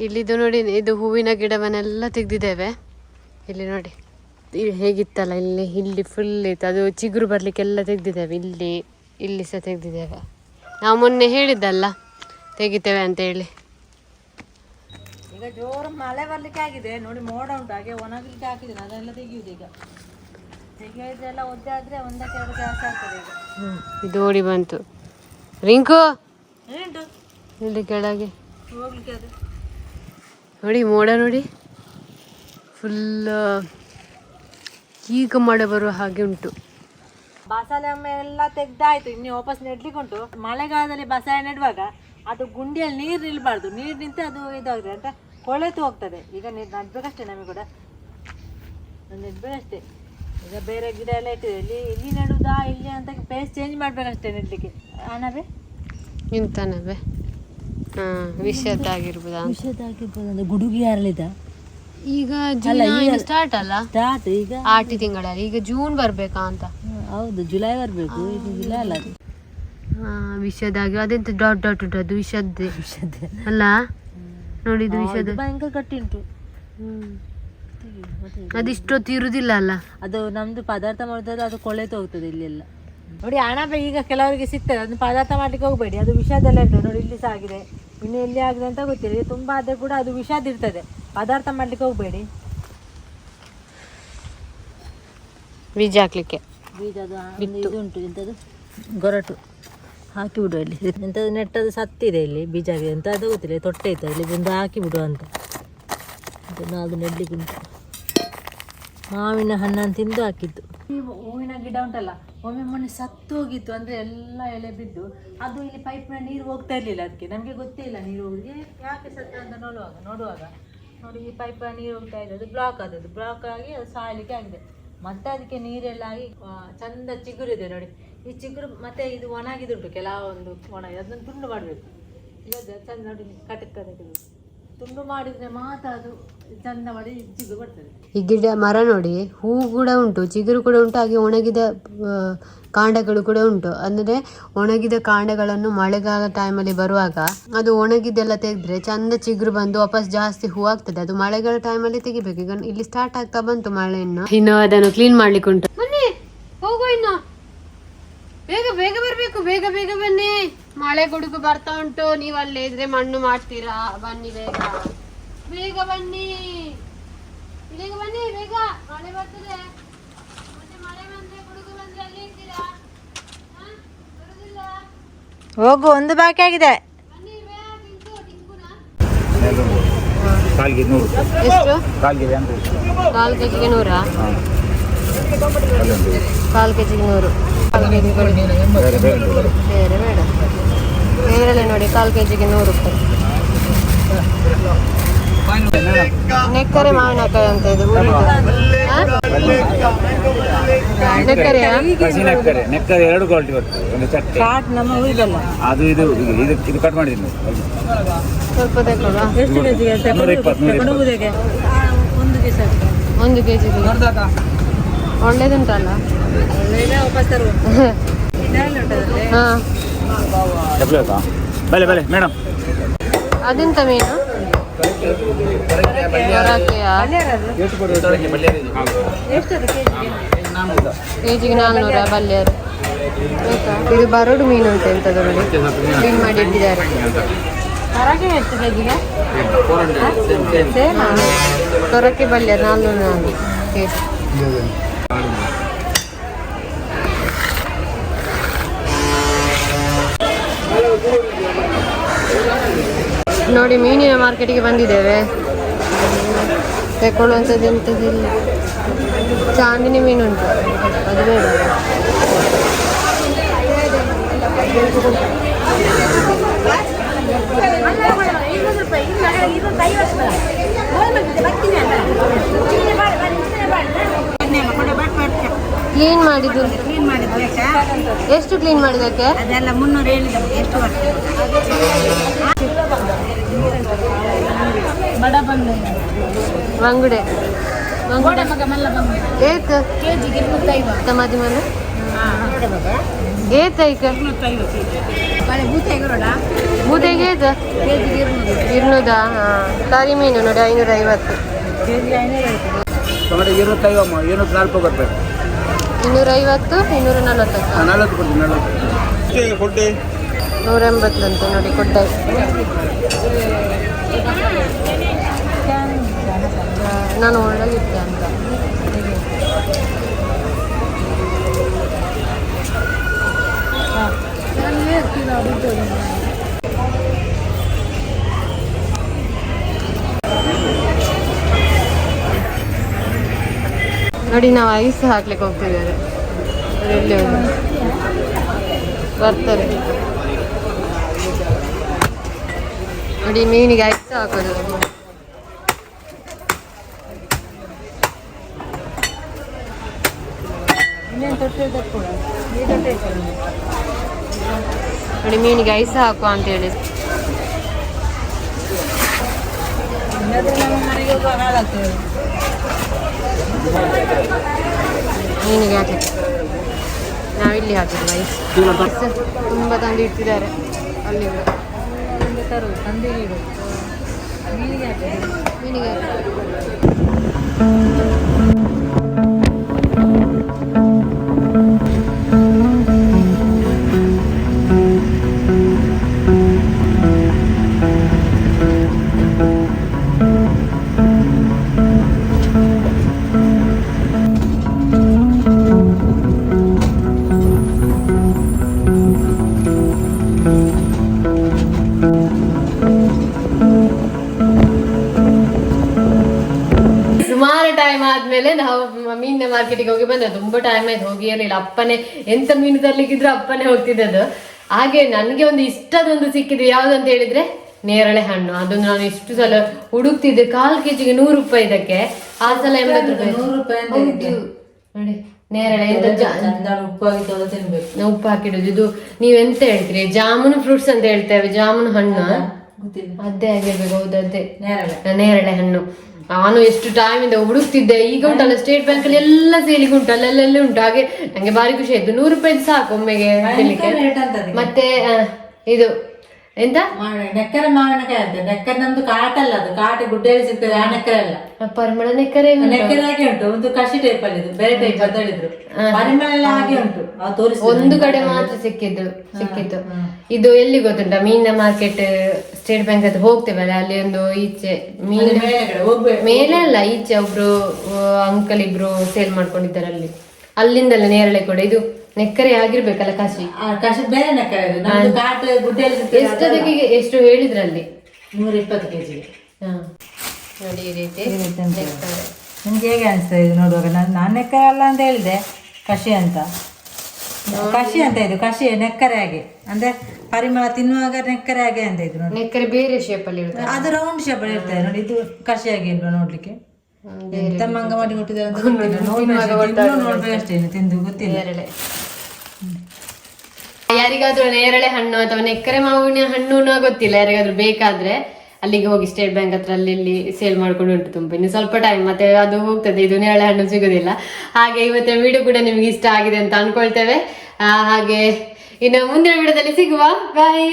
ಇಲ್ಲಿದು ನೋಡಿ ಇದು ಹೂವಿನ ಗಿಡವನ್ನೆಲ್ಲ ತೆಗೆದಿದ್ದೇವೆ. ಇಲ್ಲಿ ನೋಡಿ ಹೇಗಿತ್ತಲ್ಲ ಇಲ್ಲಿ ಇಲ್ಲಿ ಫುಲ್ ಇತ್ತು. ಅದು ಚಿಗುರು ಬರಲಿಕ್ಕೆಲ್ಲ ತೆಗೆದಿದ್ದೇವೆ. ಇಲ್ಲಿ ಇಲ್ಲಿ ಸಹ ತೆಗೆದಿದ್ದೇವೆ. ನಾವು ಮೊನ್ನೆ ಹೇಳಿದ್ದಲ್ಲ ತೆಗಿತೇವೆ ಅಂತ ಹೇಳಿ. ಈಗ ಜೋರು ಮಳೆ ಬರಲಿಕ್ಕೆ ಆಗಿದೆ. ನೋಡಿ ಮೋಡ ಉಂಟು. ಹಾಗೆ ಒಣಗಲಿಕ್ಕೆ ಹಾಕಿದ್ದೀನಿ. ಅದೆಲ್ಲ ತೆಗೆಯುದು ಈಗ. ತೆಗೆಯೋದೆಲ್ಲ ಒದ್ದೆ ಆದರೆ ಒಂದಕ್ಕೆ ಎರಡು ಜಾಸ್ತಿ ಆಗ್ತದೆ ಈಗ. ಇದು ಓಡಿ ಬಂತು. ರಿಂಕು? ಇಲ್ಲಿ ಕೆಳಗೆ. ಹೋಗ್ಲಿಕ್ಕೆ ಅದು. ನೋಡಿ ಮೋಡ ನೋಡಿ. ಫುಲ್ ಈಗ ಮಳೆ ಬರುವ ಹಾಗೆ ಉಂಟು. ಬಸಳೆ ಒಮ್ಮೆ ಎಲ್ಲ ತೆಗ್ದಾಯ್ತು. ಇನ್ನು ವಾಪಸ್ ನೆಡ್ಲಿಕ್ಕೆ ಉಂಟು. ಮಳೆಗಾಲದಲ್ಲಿ ಬಸಳೆ ನೆಡುವಾಗ ಅದು ಗುಂಡಿಯಲ್ಲಿ ನೀರು ನಿಲ್ಬಾರ್ದು. ನೀರು ನಿಂತು ಅದು ಇದಾಗಿದೆ ಅಂತ ಕೊಳೆತು ಹೋಗ್ತದೆ ಈಗ ನೀರು ನೆಡ್ಬೇಕಷ್ಟೇ ನಮಗೆ ಕೂಡ. ನೆಡ್ಬೇಕಷ್ಟೇ. ಈಗ ಬೇರೆ ಗಿಡ ಎಲ್ಲ ಇಟ್ಟಿದೆ. ಇಲ್ಲಿ ಇಲ್ಲಿ ನೆಡುದಾ ಇಲ್ಲಿ ಅಂತ ಪ್ಲೇಸ್ ಚೇಂಜ್ ಮಾಡ್ಬೇಕಷ್ಟೇ ನೆಡ್ಲಿಕ್ಕೆ. ಅನವೇ ಇಂತನವೆ ವಿಷಯದ್ದಾಗಿರ್ಬೋದಾ ವಿಷಯದಾಗಿರ್ಬೋದು ಅಂದ್ರೆ ಗುಡುಗಿ ಯಾರಲಿದ ಈಗ ಸ್ಟಾರ್ಟ್ ಅಲ್ಲ ಸ್ಟಾರ್ಟ್ ಈಗ ಆಟಿ ತಿಂಗಳಲ್ಲಿ ಈಗ ಜೂನ್ ಬರ್ಬೇಕಾ ಅಂತ. ಹೌದು ಜುಲೈ ಬರಬೇಕು ಇದು ಜುಲೈ ಅಲ್ಲ ವಿಷದಾಗಿ ಅದೆಂತ ಡಾಟ್ ಡಾಟ್ ಅದು ವಿಷದ್ದೇ? ವಿಷದ್ದೆ. ಅಲ್ಲ? ನೋಡಿ ಇದು ವಿಷದ ಭಯಂಕರ ಗಟ್ಟಿ ಉಂಟು ಅದಿಷ್ಟೊತ್ತು ಇರುದಿಲ್ಲ ಅಲ್ಲ? ಅದು ನಮ್ದು ಪದಾರ್ಥ ಮಾಡಿದ್ರೆ ಅದು ಕೊಳೆತು ಹೋಗ್ತದೆ ಇಲ್ಲೆಲ್ಲ. ನೋಡಿ ಅಣಬೆ ಈಗ ಕೆಲವರಿಗೆ ಸಿಗ್ತದೆ ಅದನ್ನು ಪದಾರ್ಥ ಮಾಡ್ಲಿಕ್ಕೆ ಹೋಗಬೇಡಿ. ಅದು ವಿಷಾದೆಲ್ಲ ಇರ್ತದೆ ನೋಡಿ ಇಲ್ಲಿ ಸಹ ಆಗಿದೆ. ಇನ್ನು ಎಲ್ಲಿ ಆಗಿದೆ ಅಂತ ಗೊತ್ತಿಲ್ಲ. ತುಂಬ ಆದರೆ ಕೂಡ ಅದು ವಿಷಾದ ಇರ್ತದೆ. ಪದಾರ್ಥ ಮಾಡ್ಲಿಕ್ಕೆ ಹೋಗಬೇಡಿ. ಬೀಜ ಹಾಕ್ಲಿಕ್ಕೆ. ಬೀಜ ಉಂಟು ಎಂಥದ್ದು ಗೊರಟು. ಹಾಕಿ ಬಿಡು ಇಲ್ಲಿ ಎಂಥದ್ದು ನೆಟ್ಟದು ಸತ್ತಿದೆ ಇಲ್ಲಿ ಬೀಜ ಆಗಿದೆ ಅಂತ. ಅದು ಗೊತ್ತಿಲ್ಲ. ತೊಟ್ಟೆ ಇತ್ತು. ಇಲ್ಲಿ ಬಂದು ಹಾಕಿ ಬಿಡು ಅಂತ. ಅದನ್ನು ಅದು ನೆಡ್ಲಿಕ್ಕೆ ಉಂಟು. ಮಾವಿನ ಹಣ್ಣನ್ನು ತಿಂದು ಹಾಕಿದ್ದು. ಈ ಹೂವಿನ ಗಿಡ ಉಂಟಲ್ಲ, ಒಮ್ಮೆ ಮೊನ್ನೆ ಸತ್ತು ಹೋಗಿತ್ತು ಅಂದ್ರೆ ಎಲ್ಲ ಎಲೆ ಬಿದ್ದು, ಅದು ಇಲ್ಲಿ ಪೈಪ್ನ ನೀರು ಹೋಗ್ತಾ ಇರ್ಲಿಲ್ಲ ಅದಕ್ಕೆ. ನಮಗೆ ಗೊತ್ತೇ ಇಲ್ಲ ನೀರು ಹೋಗಿ ಯಾಕೆ ಸತ್ತ? ಅಂತ ನೋಡುವಾಗ ನೋಡುವಾಗ. ನೋಡಿ, ಈ ಪೈಪ್ ನೀರು ಹೋಗ್ತಾ ಇದೆ. ಅದು ಬ್ಲಾಕ್ ಆದದ್ದು. ಬ್ಲಾಕ್ ಆಗಿ ಅದು ಸಾಯಲಿಕ್ಕೆ ಆಗಿದೆ. ಮತ್ತೆ ಅದಕ್ಕೆ ನೀರೆಲ್ಲ ಆಗಿ ಚಂದ ಚಿಗುರಿದೆ ನೋಡಿ. ಈ ಚಿಗುರು ಮತ್ತೆ ಇದು ಒಣಗಿದುಂಟು ಕೆಲವೊಂದು ಒಣಗಿ ಅದನ್ನು ತುಂಡು ಮಾಡಬೇಕು. ಇಲ್ಲ ಚಂದ ನೋಡಿ, ಕಟಕ ತುಂಡು ಮಾಡಿದ್ರೆ ಮಾತ್ರ ಅದು ಚಂದ ಮಾಡಿ ಚಿಗುರು ಬರ್ತದೆ. ಈ ಗಿಡ ಮರ ನೋಡಿ ಹೂ ಕೂಡ ಉಂಟು ಚಿಗುರು ಕೂಡ ಉಂಟು ಹಾಗೆ ಒಣಗಿದ ಕಾಂಡಗಳು ಕೂಡ ಉಂಟು. ಅಂದರೆ ಒಣಗಿದ ಕಾಂಡಗಳನ್ನು ಮಳೆಗಾಲ ಟೈಮಲ್ಲಿ ಬರುವಾಗ ಅದು ಒಣಗಿದೆಲ್ಲ ತೆಗೆದ್ರೆ ಚಂದ ಚಿಗುರು ಬಂದು ವಾಪಸ್ ಜಾಸ್ತಿ ಹೂ ಆಗ್ತದೆ. ಅದು ಮಳೆಗಾಲ ಟೈಮಲ್ಲಿ ತೆಗಿಬೇಕು. ಈಗ ಇಲ್ಲಿ ಸ್ಟಾರ್ಟ್ ಆಗ್ತಾ ಬಂತು ಮಳೆಯನ್ನು. ಇನ್ನು ಅದನ್ನು ಕ್ಲೀನ್ ಮಾಡ್ಲಿಕ್ಕೆ ಉಂಟು. ಹೋಗು ಇನ್ನು. ಬೇಗ ಬೇಗ ಬರ್ಬೇಕು ಬೇಗ ಬೇಗ ಬನ್ನಿ. ಮಳೆ ಗುಡುಗು ಬರ್ತಾ ಉಂಟು. ನೀವು ಅಲ್ಲೇ ಇದ್ರೆ ಮಣ್ಣು ಮಾಡ್ತೀರಾ? ಬನ್ನಿ ಬೇಗ. ಬೇಗ ಬನ್ನಿ. ಬೇಗ ಬನ್ನಿ ಬೇಗ. ಮಳೆ ಬರ್ತದೆ. ಮತ್ತೆ ಮಳೆ ಬಂದ್ರೆ ಗುಡುಗು ಬಂದ್ರೆ ಅಲ್ಲಿ ಇರ್ತೀರಾ? ಹ? ಬರುದಿಲ್ಲ. ಹೋಗು ಒಂದು ಬಾಕಿ ಆಗಿದೆ. ಬನ್ನಿ ಬೇಗ ತಿಂಕು ತಿಂಕುನಾ ಕಾಲ್ಗೆ ನೂರು. ಎಷ್ಟು? ಕಾಲ್ಗೆ ಅಂತ ಕಾಲು ಕೆಜಿಗೆ ಜಿಗೆ ನೂರು ಕಾಲು ಕೆಜಿ ಕೊಡಿ. ಬೇರೆ ಬೇರೆ ನೂರು. ಬೇರೆ ಬೇಡ. ಬೇರೆಲೆ ನೋಡಿ ಕಾಲು ಕೆಜಿಗೆ ನೂರು ರೂಪಾಯಿ. ನೆಕ್ಕರೆ ಮಾವಿನಕಾಯಿ ಅಂತ ಇದು ನೆಕ್ಕರೆ ನೆಕ್ಕರೆ. ಎರಡು ಕ್ವಾಲಿಟಿ ಬರ್ತದೆ. ಒಂದು ಕಾಟ್ ನಮ್ಮ ಅದು ಇದು ಇದು ಕಟ್ ಮಾಡಿದ್ದೀನಿ ಸ್ವಲ್ಪ ತಗೊಳ್ಳುವ ಎಷ್ಟು ನೂರ ನೂರ ಒಂದು ಕೆ ಜಿಗೆ ಒಳ್ಳೇದುಂಟಲ್ಲ? ಮೇಡಮ್ ಅದೆಂತ ಮೀನು? ಹೊರಕೆಯಾ ಎಷ್ಟು ಅದು ಕೆಜಿಗೆ ನಾಲ್ನೂರ ಬಲ್ಯರು. ಇದು ಬರಡು ಮೀನು ಅಂತ ಎಂತ ನೋಡಿ ಕ್ಲೀನ್ ಮಾಡಿ ಇಟ್ಟಿದ್ದಾರೆ. ಹೊರಗೆ ಎಷ್ಟು ಕೆಜಿಗೆ? ಬಲ್ಯ ನಾಲ್ನೂರ ನಾಲ್ಕು ಕೆ ಜಿ ನೋಡಿ ಮೀನಿನ ಮಾರ್ಕೆಟಿಗೆ ಬಂದಿದ್ದೇವೆ ತಗೊಳ್ಳುವಂಥದ್ದು ಎಂಥದ್ದಿಲ್ಲ ಚಾಂದಿನಿ ಮೀನುಂಟು ಅದು ಬೇಡ ಕ್ಲೀನ್ ಮಾಡಿದ್ದು. ಕ್ಲೀನ್ ಎಷ್ಟು ಕ್ಲೀನ್ ಮಾಡಿದಕ್ಕೆ ಅದೆಲ್ಲ ಮುನ್ನೂರು ಹೇಳಿದ ಎಷ್ಟು ಬಡ ಬಂಗುಡೆ. ಗೋಡೆ ಮಗ ಮಲ್ಲ ಕೆಜಿಗೆ ಇಪ್ಪತ್ತೈದು ತಮಾದಿ ಮನೆ? ಬೂತೆಗೆ ಏತ್ ಇರ್ನೂದಾ? ಹಾಂ. ಕರಿ ಮೀನು ನೋಡಿ ಐನೂರ ಐವತ್ತು ಕೆಜಿಗೆ ಐನೂರ ಐವತ್ತು ಟೊಮೆಟೊ ಇರುತ್ತೈವ ಏನು ನಾಲ್ಕು ಬರ್ಬೇಕು. ಇನ್ನೂರ ಐವತ್ತು ಇನ್ನೂರ ನಲವತ್ತು ನಲ್ವತ್ತು ಕೊಡ್ತೀನಿ ನಲವತ್ತು ಕೊಡ್ಡಿ ನೂರ ಎಂಬತ್ತಂತೆ ನೋಡಿ ಕೊಡ್ಡ ನಾನು ಒಳ್ಳೆ ಅಂತ. ನೋಡಿ ನಾವು ಐಸ್ ಹಾಕ್ಲಿಕ್ಕೆ ಹೋಗ್ತಿದ್ದಾರೆ ಎಲ್ಲಿ ಬರ್ತಾರೆ ನೋಡಿ ಮೀನಿಗೆ ಐಸ್ ಹಾಕೋದು. ನೋಡಿ ಮೀನಿಗೆ ಐಸ್ ಹಾಕುವ ಅಂತ ಹೇಳಿ ಇಲ್ಲಾಂದ್ರೆ ನಮ್ಮ ಮನೆಗೆ ಮೀನಿಗೆ ಹಾಕಿ. ನಾವಿಲ್ಲಿ ಹಾಕಿದ್ವಿ ಐಸ್ ತುಂಬ ತಂದು ಇಟ್ಟಿದ್ದಾರೆ. ಅಲ್ಲಿ ಕೂಡ ಒಂದು ತರುವುದು ತಂದೆಗೆ ಇಡುದು ಮೀನಿಗೆ ಹಾಕಿದ್ವಿ ಮೀನಿಗೆ ಹಾಕಿ. ಟೈಮ್ ಆದ್ಮೇಲೆ ನಾವು ಮೀನ್ ಮೀನಿನ ಮಾರ್ಕೆಟಿಗೆ ಹೋಗಿ ಬಂದ. ತುಂಬಾ ಟೈಮ್ ಆಯ್ತು ಹೋಗಿ ಇರಲಿಲ್ಲ ಅಪ್ಪನೇ ಎಂತ ಮೀನು ತರ್ಲಿಕ್ಕಿದ್ರು ಅಪ್ಪನೇ ಹೋಗ್ತಿದ್ದದ್ದು. ಹಾಗೆ ನನಗೆ ಒಂದು ಇಷ್ಟದೊಂದು ಯಾವ್ದು ಅಂತ ಹೇಳಿದ್ರೆ ನೇರಳೆ ಹಣ್ಣು. ಅದೊಂದು ನಾನು ಇಷ್ಟು ಸಲ ಹುಡುಕ್ತಿದ್ದೆ. ಕಾಲ್ ಕೆಜಿಗೆ ನೂರು ರೂಪಾಯಿ ಇದಕ್ಕೆ. ಆ ಸಲ ಎಂಬತ್ತು ರೂಪಾಯಿ. ನೋಡಿ ನೇರಳೆ ಎಂತ ಉಪ್ಪು ನಾವು ಉಪ್ಪು ಹಾಕಿಡುದು. ಇದು ನೀವೆಂತ ಹೇಳ್ತೀರಿ? ಜಾಮೂನ್ ಫ್ರೂಟ್ಸ್ ಅಂತ ಹೇಳ್ತೇವೆ ಜಾಮೂನ್ ಹಣ್ಣು? ಅದೇ ಆಗಿರ್ಬೇಕು. ಹೌದು ಅದೇ. ನೇರಳೆ. ನೇರಳೆ ಹಣ್ಣು. ನಾನು ಎಷ್ಟು ಟೈಮ್ ಇಂದ ಹುಡುಕ್ತಿದ್ದೆ ಈಗ ಉಂಟಲ್ಲ ಸ್ಟೇಟ್ ಬ್ಯಾಂಕ್ ಅಲ್ಲಿ ಎಲ್ಲ ಸೇಲಿಗೆ ಉಂಟು ಅಲ್ಲೆಲ್ಲ ಉಂಟು. ಹಾಗೆ ನಂಗೆ ಬಾರಿ ಖುಷಿ ಆಯ್ತು. ನೂರು ರೂಪಾಯಿ ಸಾಕು ಒಮ್ಮೆಗೆ ತಿನ್ಲಿಕ್ಕೆ. ಮತ್ತೆ ಆ, ಇದು ಎಂತ? ನೆಕ್ಕರೆ ಮಾವಿನಕಾಯಿ ಅಂತ ನೆಕ್ಕರೆ ನಮ್ದು ಕಾಟ ಅಲ್ಲ ಅದು. ಕಾಟ ಗುಡ್ಡೆಯಲ್ಲಿ ಸಿಗ್ತದೆ ಆ ನೆಕ್ಕರೆ ಅಲ್ಲ ಪರಿಮಳ ನೆಕ್ಕರೆ. ನೆಕ್ಕರೆ ಹಾಗೆ ಉಂಟು. ಒಂದು ಕಸಿ ಟೈಪ್ ಅಲ್ಲಿ ಇದು ಬೇರೆ ಟೈಪ್ ಅಂತ ಹೇಳಿದ್ರು ಪರಿಮಳ ಎಲ್ಲ ಹಾಗೆ ಉಂಟು. ತೋರಿಸಿ ಒಂದು ಕಡೆ ಮಾತ್ರ ಸಿಕ್ಕಿದ್ದು ಸಿಕ್ಕಿತ್ತು. ಇದು ಎಲ್ಲಿ ಗೊತ್ತುಂಟ? ಮೀನಿನ ಮಾರ್ಕೆಟ್ ಸ್ಟೇಟ್ ಬ್ಯಾಂಕ್ ಅದು ಹೋಗ್ತೇವಲ್ಲ ಅಲ್ಲಿ ಒಂದು ಈಚೆ ಮೀನು ಮೇಲೆ ಹೋಗ್ಬೇಕು. ಮೇಲೆ ಅಲ್ಲ ಈಚೆ ಒಬ್ರು ಅಂಕಲ್ ಇಬ್ರು ಸೇಲ್ ಮಾಡ್ಕೊಂಡಿದ್ದಾರೆ ಅಲ್ಲಿ. ಅಲ್ಲಿಂದಲ್ಲ ನೇರಳೆ ಕೂಡ. ಇದು ನೆಕ್ಕರೆ ಆಗಿರ್ಬೇಕಲ್ಲ ಕಾಶಿ? ಗುಡ್ಡೆಯಲ್ಲಿ ಎಷ್ಟು ಅದಕ್ಕೆ ಎಷ್ಟು ಹೇಳಿದ್ರಲ್ಲಿ ನೂರ ಇಪ್ಪತ್ತು ಕೆಜಿಗೆ ಹಾ. ನೋಡಿ ಈ ರೀತಿ. ನಿಮ್ಗೆ ಹೇಗೆ ಅನಿಸ್ತದೆ ಇದು ನೋಡುವಾಗ? ನಾನು ನಾನು ನೆಕ್ಕರೆ ಅಲ್ಲ ಅಂತ ಹೇಳಿದೆ ಕಾಶಿ ಅಂತ. ಕಸಿ ಅಂತ ಇದು ಕಷಿ ನೆಕ್ಕರೆ ಹಾಗೆ. ಅಂದ್ರೆ ಪರಿಮಳ ತಿನ್ನುವಾಗ ನೆಕ್ಕರೆ ಹಾಗೆ ಅಂತ ಇದು ನೋಡಿ. ನೆಕ್ಕರೆ ಬೇರೆ ಶೇಪ್ ಅಲ್ಲಿ ಇರುತ್ತೆ ಅದು ರೌಂಡ್ ಶೇಪ್ ಇರ್ತದೆ ನೋಡಿ ಇದು ಕಸಿ ಆಗಿ ಇಲ್ವಾ ನೋಡ್ಲಿಕ್ಕೆ? ಎಂತ ಮಂಗ ಮಾಡಿ ಕೊಟ್ಟಿದ್ದಾರೆ ಅಂತ ಗೊತ್ತಿಲ್ಲ. ನೋಡ್ಬೇಕು ತಿಂದು ಗೊತ್ತಿಲ್ಲ. ಯಾರಿಗಾದ್ರೂ ನೇರಳೆ ಹಣ್ಣು ಅಥವಾ ನೆಕ್ಕರೆ ಮಾವಿನ ಹಣ್ಣು ಗೊತ್ತಿಲ್ಲ. ಯಾರಿಗಾದ್ರೂ ಬೇಕಾದ್ರೆ ಅಲ್ಲಿಗೆ ಹೋಗಿ ಸ್ಟೇಟ್ ಬ್ಯಾಂಕ್ ಹತ್ರ ಅಲ್ಲಿ ಇಲ್ಲಿ ಸೇಲ್ ಮಾಡ್ಕೊಂಡು ಉಂಟು ತುಂಬ. ಇನ್ನು ಸ್ವಲ್ಪ ಟೈಮ್ ಮತ್ತೆ ಅದು ಹೋಗ್ತದೆ. ಇದು ನೇರಳೆ ಹಣ್ಣು ಸಿಗೋದಿಲ್ಲ. ಹಾಗೆ ಇವತ್ತಿನ ವಿಡಿಯೋ ಕೂಡ ನಿಮ್ಗೆ ಇಷ್ಟ ಆಗಿದೆ ಅಂತ ಅನ್ಕೊಳ್ತೇವೆ. ಹಾಗೆ ಇನ್ನು ಮುಂದಿನ ವಿಡಿಯೋದಲ್ಲಿ ಸಿಗುವ. ಬಾಯ್